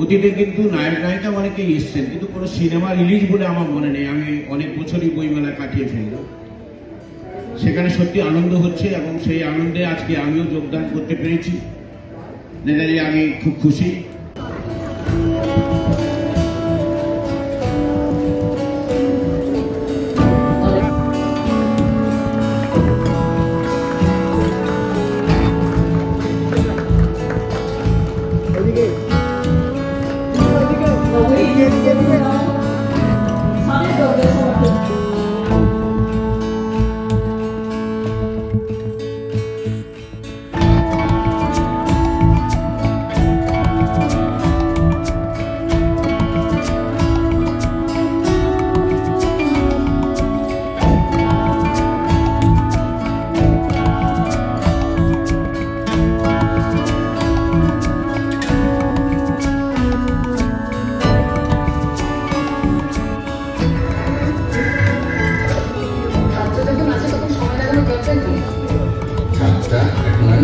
অতীতে কিন্তু নায়ক, নায়িকা অনেকেই এসছেন, কিন্তু কোনো সিনেমা রিলিজ বলে আমার মনে নেই। আমি অনেক বছরই বইমেলা কাটিয়ে ফেললাম। সেখানে সত্যি আনন্দ হচ্ছে এবং সেই আনন্দে আজকে আমিও যোগদান করতে পেরেছি। নেতাজি, আমি খুব খুশি।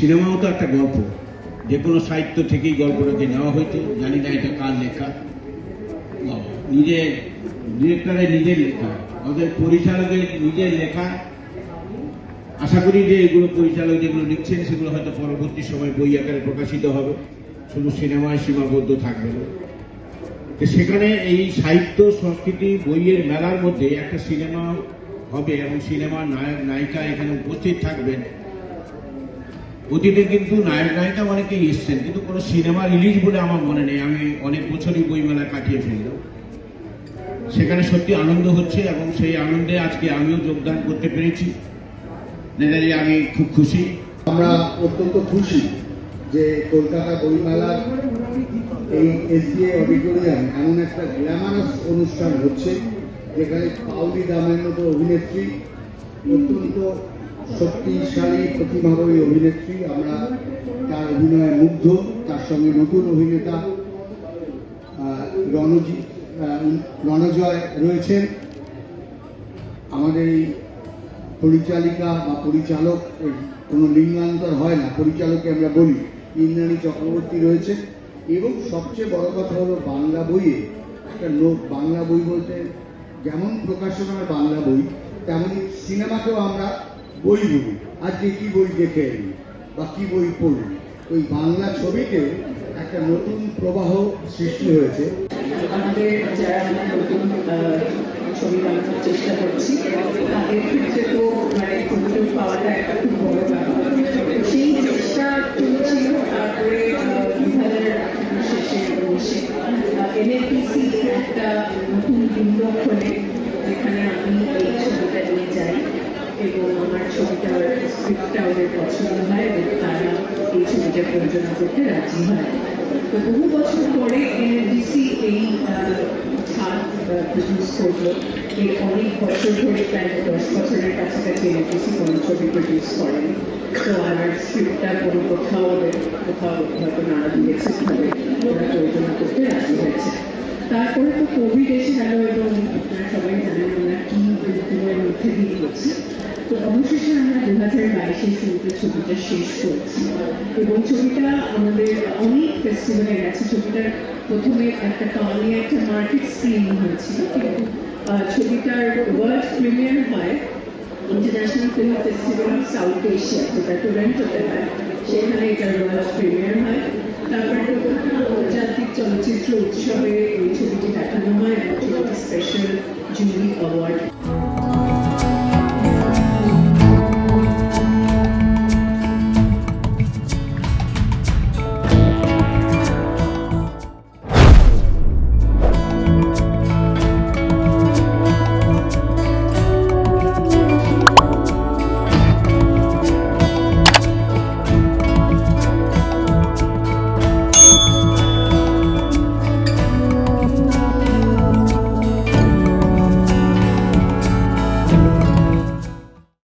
সিনেমাও তো একটা গল্প। যে কোনো সাহিত্য থেকেই গল্পটাকে নেওয়া হয়েছে। জানি না এটা কার লেখা। নিজের ডিরেক্টরের নিজের লেখা। আমাদের পরিচালকের নিজের লেখা। আশা করি যে এগুলো পরিচালক যেগুলো লিখছেন, সেগুলো হয়তো পরবর্তী সময় বই আকারে প্রকাশিত হবে। শুধু সিনেমায় সীমাবদ্ধ থাকবে না। সেখানে এই সাহিত্য, সংস্কৃতি, বইয়ের মেলার মধ্যে একটা সিনেমা হবে এবং সিনেমার নায়ক, নায়িকা এখানে উপস্থিত থাকবেন। অতীতে কিন্তু নায়ক নায়িকা অনেকেই এসছেন, কিন্তু কোনো সিনেমা রিলিজ বলে আমার মনে নেই। আমি অনেক বছরই বইমেলা কাটিয়ে ফেললাম। সেখানে সত্যি আনন্দ হচ্ছে এবং সেই আনন্দে আজকে আমিও যোগদান করতে পেরেছি। নেতাজি, আমি খুব খুশি। আমরা অত্যন্ত খুশি যে কলকাতা বইমেলার এই এসবিআই অডিটোরিয়াম এমন একটা গ্ল্যামারাস অনুষ্ঠান হচ্ছে, যেখানে পাউলি দামের মতো অভিনেত্রী অত্যন্ত শক্তিশালী প্রতিভাবী অভিনেত্রী, আমরা তার অভিনয়ে মুগ্ধ, তার সঙ্গে নতুন অভিনেতা রণজিৎ রণজয় রয়েছেন। আমাদের এই পরিচালিকা বা পরিচালক কোনো লিঙ্গান্তর হয় না। পরিচালককে আমরা বলি। ইন্দ্রাণী চক্রবর্তী রয়েছে। এবং সবচেয়ে বড় কথা হলো বাংলা বইয়ে একটা লোক, বাংলা বই বলতে যেমন প্রকাশনার বাংলা বই তেমনই সিনেমাকেও আমরা বই বলি আজকে কি বই দেখে এলি? বা কি বই পড়লি? ওই বাংলা ছবিতে একটা নতুন প্রবাহ সৃষ্টি হয়েছে। আমাদের নতুন ছবি বানানোর চেষ্টা করছি, তাদের ক্ষেত্রে তো মানে পাওয়াটা একটা খুব বড় ব্যাপার। সেই চেষ্টা চলছিল, তারপরে হাজার শেষে বসে। একটা নতুন বিন্দক্ষণে যেখানে আমি এই ছবিটা নিয়ে যাই। এবং আমার ছবিটার স্ক্রিপ্টটা ওদের পছন্দ হয় এবং তারা এই ছবিটা প্রযোজনা করতে রাজি হয় তো বহু বছর পরে এনএডিসি এই ছাদ প্রডিউস করল এই অনেক বছর ধরে প্রায় দশ বছরের কাছাকাছি এনএডিসি কোনো ছবি প্রডিউস করেনি তো আমার স্ক্রিপ্টটা কোনো কোথাও ওদের কোথাও হয়তো নাড়া দিয়েছে ফলে ওরা প্রযোজনা করতে রাজি হয়েছে তারপরে তো কোভিড এসে গেল এবং সবাই জানেন আমরা কি বিদ্যুতের মধ্যে দিয়ে গেছি তো অবশেষে আমরা দু হাজার বাইশের শুরুতে ছবিটা শেষ করেছি। এবং ছবিটা আমাদের অনেক ফেস্টিভ্যালে গেছে। ছবিটার প্রথমে একটা কাউনি একটা মার্কেট স্ক্রিনিং হয়েছিল। কিন্তু ছবিটার ওয়ার্ল্ড প্রিমিয়ার হয় international film festival of South Asia যেটা টরেন্টোতে হয়। সেখানে এটার ওয়ার্ল্ড প্রিমিয়ার হয়। তারপরে চলচ্চিত্র উৎসবে এই ছবিটি দেখানো হয় এবং স্পেশাল জুরি অ্যাওয়ার্ড